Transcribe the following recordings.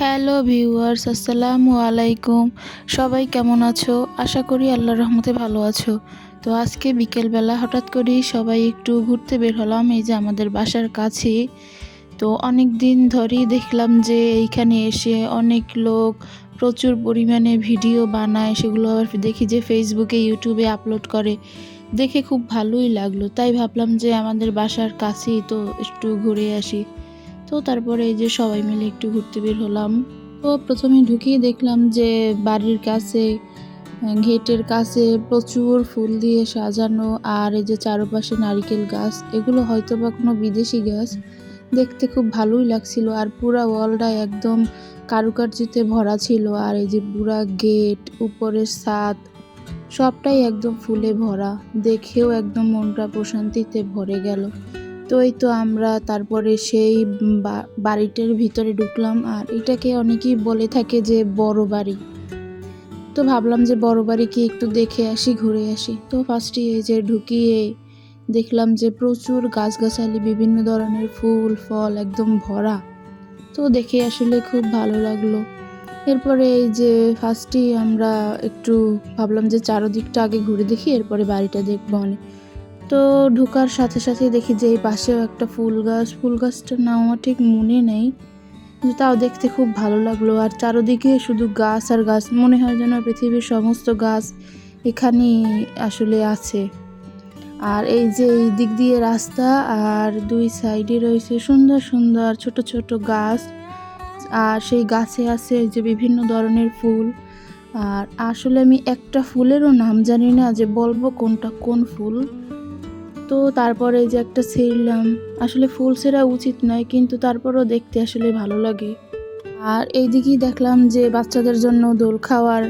Hello viewers, আসসালামু আলাইকুম। সবাই কেমন আছো? আশা করি আল্লাহর রহমতে ভালো আছো। তো আজকে বিকেলবেলা হঠাৎ করেই সবাই একটু ঘুরতে বের হলাম, এই যে আমাদের বাসার কাছে। তো অনেক দিন ধরেই দেখলাম যে এইখানে এসে অনেক লোক প্রচুর পরিমাণে ভিডিও বানায়, সেগুলো আবার দেখি যে ফেসবুকে, ইউটিউবে আপলোড করে। দেখে খুব ভালোই লাগল। তাই ভাবলাম যে আমাদের বাসার কাছেই তো একটু ঘুরে আসি। তো তারপরে এই যে সবাই মিলে একটু ঘুরতে বের হলাম। তো প্রথমে ঢুকিয়ে দেখলাম যে বাড়ির কাছে গেটের কাছে প্রচুর ফুল দিয়ে সাজানো আর এই যে চারপাশে নারিকেল গাছ, এগুলো হয়তো বা কোনো বিদেশি গাছ। দেখতে খুব ভালোই লাগছিল আর পুরা ওয়ালটা একদম কারুকার্যতে ভরা ছিল আর এই যে পুরা গেট, উপরের ছাদ, সবটাই একদম ফুলে ভরা। দেখেও একদম মনটা প্রশান্তিতে ভরে গেল। তো এই তো আমরা তারপরে সেই বাড়িটার ভিতরে ঢুকলাম। আর এটাকে অনেকেই বলে থাকে যে বড় বাড়ি। তো ভাবলাম যে বড় বাড়ি কি একটু দেখে আসি, ঘুরে আসি। তো ফার্স্টে এই যে ঢুকিয়ে দেখলাম যে প্রচুর গাছগাছালি, বিভিন্ন ধরনের ফুল, ফল একদম ভরা। তো দেখে আসলে খুব ভালো লাগল। এরপরে এই যে ফার্স্টেই আমরা একটু ভাবলাম যে চারদিকটা আগে ঘুরে দেখি, এরপরে বাড়িটা দেখব অনেক। তো ঢুকার সাথে সাথে দেখি যে এই পাশেও একটা ফুল গাছ। ফুল গাছটার নাম আমার ঠিক মনে নেই তাও দেখতে খুব ভালো লাগল। আর চারোদিকে শুধু গাছ আর গাছ, মনে হয় যেন পৃথিবীর সমস্ত গাছ এখানেই আসলে আছে। আর এই যে এই দিক দিয়ে রাস্তা, আর দুই সাইডে রয়েছে সুন্দর সুন্দর ছোট ছোট গাছ। আর সেই গাছে আছে যে বিভিন্ন ধরনের ফুল। আর আসলে আমি একটা ফুলেরও নাম জানি না যে বলব কোনটা কোন ফুল। তো তারপরে যে একটা ছিঁড়লাম। আসলে ফুল ছেঁড়া উচিত নয়, কিন্তু তারপরও দেখতে আসলে ভালো লাগে। আর এইদিকেই দেখলাম যে বাচ্চাদের জন্য দোল খাওয়ার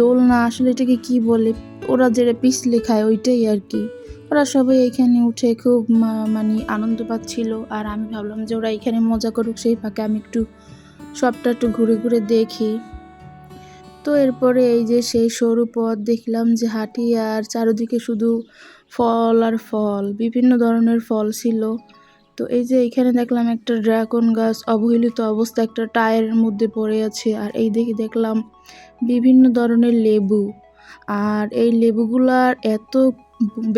দোল না আসলে এটাকে কি বলে, ওরা যেটা পিছলে খায় ওইটাই আর কি। ওরা সবাই এখানে উঠে খুব মানে আনন্দ পাচ্ছিল। আর আমি ভাবলাম যে ওরা এখানে মজা করুক, সেই ফাঁকে আমি একটু সবটা একটু ঘুরে ঘুরে দেখি। তো এরপরে এই যে সেই সরু পথ দেখলাম যে হাঁটি আর চারিদিকে শুধু ফল আর ফল, বিভিন্ন ধরনের ফল ছিল। তো এই যে এখানে দেখলাম একটা ড্রাগন গাছ, অবহেলিত অবস্থা, একটা টায়ারের মধ্যে পড়ে আছে। আর এই দিকে দেখলাম বিভিন্ন ধরনের লেবু। আর এই লেবুগুলার এত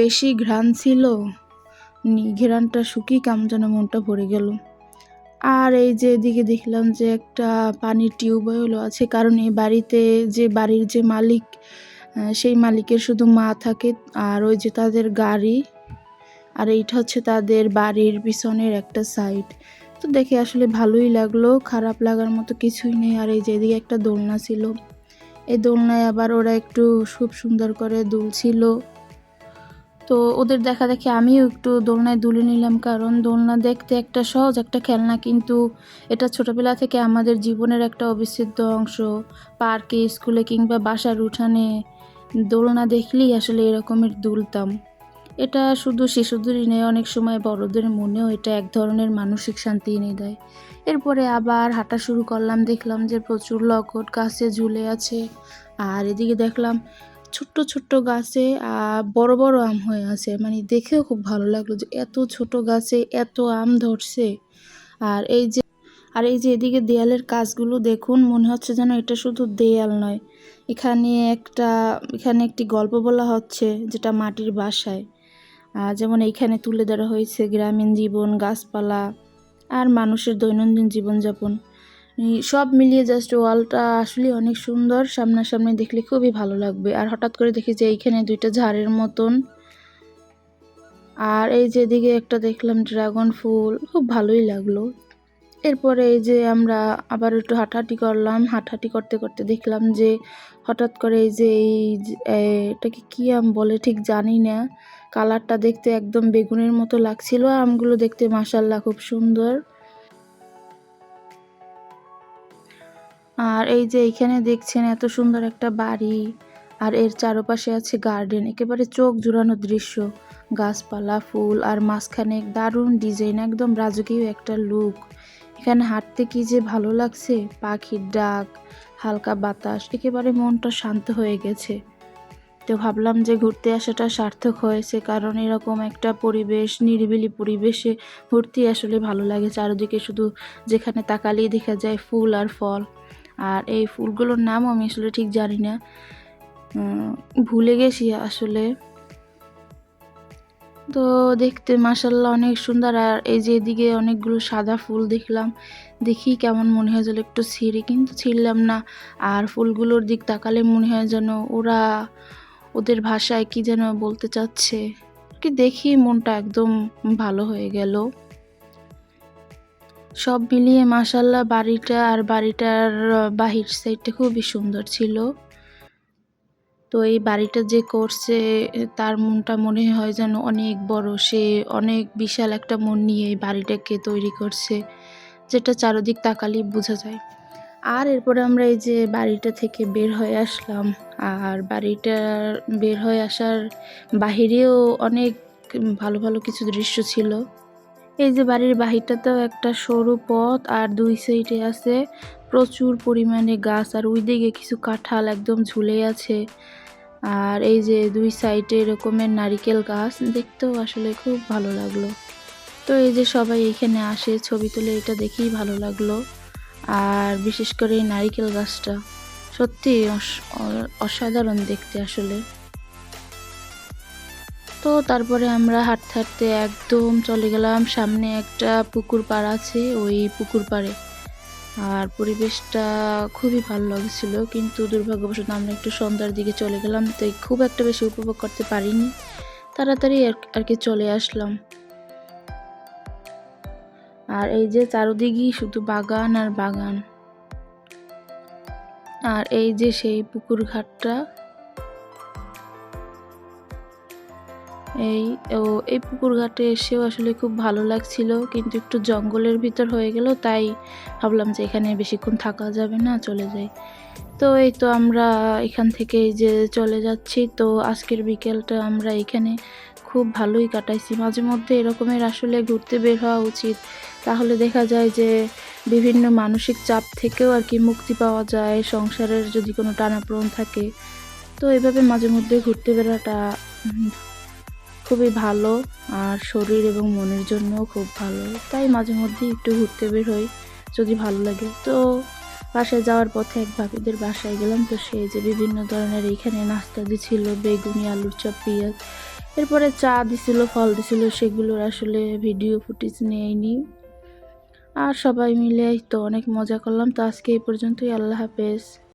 বেশি ঘ্রাণ ছিল ঘ্রাণটা শুকিয়ে কেমন যেন মনটা ভরে গেল। আর এই যে এদিকে দেখলাম যে একটা পানির টিউবওয়েলও আছে, কারণ এই বাড়িতে যে বাড়ির যে মালিক সেই মালিকের শুধু মা থাকে আর ওই যে তাদের গাড়ি। আর এইটা হচ্ছে তাদের বাড়ির পিছনের একটা সাইড তো দেখে আসলে ভালোই লাগল, খারাপ লাগার মতো কিছুই নেই। আর এই যে এদিকে একটা দোলনা ছিল, এই দোলনায় আবার ওরা একটু খুব সুন্দর করে দুলছিল। তো ওদের দেখা দেখে আমিও একটু দোলনায় দুলে নিলাম, কারণ দোলনা দেখতে একটা সহজ একটা খেলনা, কিন্তু এটা ছোটোবেলা থেকে আমাদের জীবনের একটা অবিচ্ছেদ্য অংশ। পার্কে, স্কুলে কিংবা বাসার উঠানে। দোলনা দেখলেই আসলে এরকমের দুলতাম। এটা শুধু শিশুদেরই নেই অনেক সময় বড়দের মনেও এটা এক ধরনের মানসিক শান্তি এনে দেয়। এরপরে আবার হাঁটা শুরু করলাম, দেখলাম যে প্রচুর লকট গাছে ঝুলে আছে। আর এদিকে দেখলাম ছোট্ট ছোট্ট গাছে বড় বড় আম হয়ে আছে। মানে দেখেও খুব ভালো লাগল যে এত ছোট গাছে এত আম ধরছে। আর এই যে, আর এই যে এদিকে দেয়ালের কাজগুলো দেখুন, মনে হচ্ছে যেন এটা শুধু দেয়াল নয় এখানে একটা, এখানে একটি গল্প বলা হচ্ছে যেটা মাটির বাসায়। যেমন এইখানে তুলে ধরা হয়েছে গ্রামীণ জীবন, গাছপালা আর মানুষের দৈনন্দিন জীবনযাপন। সব মিলিয়ে জাস্ট ওয়ালটা আসলে অনেক সুন্দর, সামনাসামনি দেখলে খুবই ভালো লাগবে। আর হঠাৎ করে দেখি যে এইখানে দুইটা ঝাড়ের মতন। আর এই যে এদিকে একটা দেখলাম ড্রাগন ফুল, খুব ভালোই লাগল। এরপরে এই যে আমরা আবার একটু হাঁটাহাঁটি করলাম। হাঁটাহাঁটি করতে করতে দেখলাম যে হঠাৎ করে এই যে এই এটাকে কী আম বলে ঠিক জানি না। কালারটা দেখতে একদম বেগুনের মতো লাগছিল। আমগুলো দেখতে মাসাল্লাহ খুব সুন্দর। আর এই যে এইখানে দেখছেন এত সুন্দর একটা বাড়ি। আর এর চারপাশে আছে গার্ডেন। একেবারে চোখ জুড়ানো দৃশ্য। গাছপালা, ফুল, আর মাঝখানে দারুণ ডিজাইন। একদম রাজকীয় একটা লুক। এখানে হাঁটতে কি যে ভালো লাগছে? পাখির ডাক, হালকা বাতাস, একেবারে মনটা শান্ত হয়ে গেছে। তো ভাবলাম যে ঘুরতে আসাটা সার্থক হয়েছে কারণ এরকম একটা পরিবেশ, নিরিবিলি পরিবেশে ঘুরতে আসলে ভালো লাগে। চারিদিকে শুধু যেখানে তাকালেই দেখা যায় ফুল আর ফল। আর এই ফুলগুলোর নাম আমি আসলে ঠিক জানি না। ভুলে গেছি আসলে। তো দেখতে মাসাল্লাহ অনেক সুন্দর। আর এই যে এদিকে অনেকগুলো সাদা ফুল দেখলাম। দেখি কেমন মনে হয় যেন একটু ছিঁড়ি, কিন্তু ছিঁড়লাম না। আর ফুলগুলোর দিক তাকালে মনে হয় যেন ওরা ওদের ভাষায় কি যেন বলতে চাচ্ছে। কি দেখি মনটা একদম ভালো হয়ে গেল। সব মিলিয়ে মাসাল্লাহ বাড়িটা আর বাড়িটার বাহির সাইডটা খুবই সুন্দর ছিল। তো এই বাড়িটা যে করছে, তার মনটা মনে হয় যেন অনেক বড়। সে অনেক বিশাল একটা মন নিয়ে এই বাড়িটাকে তৈরি করছে, যেটা চারদিক তাকালেই বোঝা যায়। আর এরপরে আমরা এই যে বাড়িটা থেকে বের হয়ে আসলাম, আর বাড়িটার বের হয়ে আসার বাহিরেও অনেক ভালো ভালো কিছু দৃশ্য ছিল। এই যে বাড়ির বাহিরটাতেও একটা সরু পথ, আর দুই সাইডে আছে প্রচুর পরিমাণে গাছ, আর ওই দিকে কিছু কাঁঠাল একদম ঝুলে আছে। আর এই যে দুই সাইডে এরকমের নারিকেল গাছ, দেখতেও আসলে খুব ভালো লাগল। তো এই যে সবাই এখানে আসে, ছবি তুলে, এটা দেখেই ভালো লাগল। আর বিশেষ করে এই নারিকেল গাছটা, সত্যি অসাধারণ দেখতে আসলে। তো তারপরে আমরা হাঁটতে হাঁটতে একদম চলে গেলাম, সামনে একটা পুকুর পাড় আছে, ওই পুকুর পাড়ে। আর পরিবেশটা খুবই ভালো লাগছিল, কিন্তু দুর্ভাগ্যবশত আমরা একটু সন্ধ্যার দিকে চলে গেলাম, তাই খুব একটা বেশি উপভোগ করতে পারিনি। তাড়াতাড়ি আর- কি চলে আসলাম। আর এই যে চারদিকেই শুধু বাগান আর বাগান। আর এই যে সেই পুকুর ঘাটটা এই ও এই পুকুর ঘাটে এসেও আসলে খুব ভালো লাগছিল কিন্তু একটু জঙ্গলের ভিতর হয়ে গেল তাই ভাবলাম যে এখানে বেশিক্ষণ থাকা যাবে না চলে যাই। তো এই তো আমরা এখান থেকে যে চলে যাচ্ছি তো আজকের বিকেলটা আমরা এখানে খুব ভালোই কাটাইছি। মাঝে মধ্যে এরকমের আসলে ঘুরতে বের হওয়া উচিত। তাহলে দেখা যায় যে বিভিন্ন মানসিক চাপ থেকেও আর কি মুক্তি পাওয়া যায় সংসারের যদি কোনো টানাপোড়েন থাকে। তো এভাবে মাঝে মধ্যে ঘুরতে উম, খুবই ভালো আর শরীর এবং মনের জন্যও খুব ভালো। তাই মাঝে মধ্যে একটু ঘুরতে বের হই যদি ভালো লাগে। তো বাসায় যাওয়ার পথে এক ভাবিদের বাসায় গেলাম, তো সেই যে বিভিন্ন ধরনের এইখানে নাস্তা দিছিল, বেগুনি, আলুর চপ, পেঁয়াজ, এরপরে চা দিছিল, ফল দিছিল, সেগুলোর আসলে ভিডিও ফুটেজ নেয়নি। আর সবাই মিলে তো অনেক মজা করলাম। তো আজকে এই পর্যন্তই। আল্লাহ হাফেজ।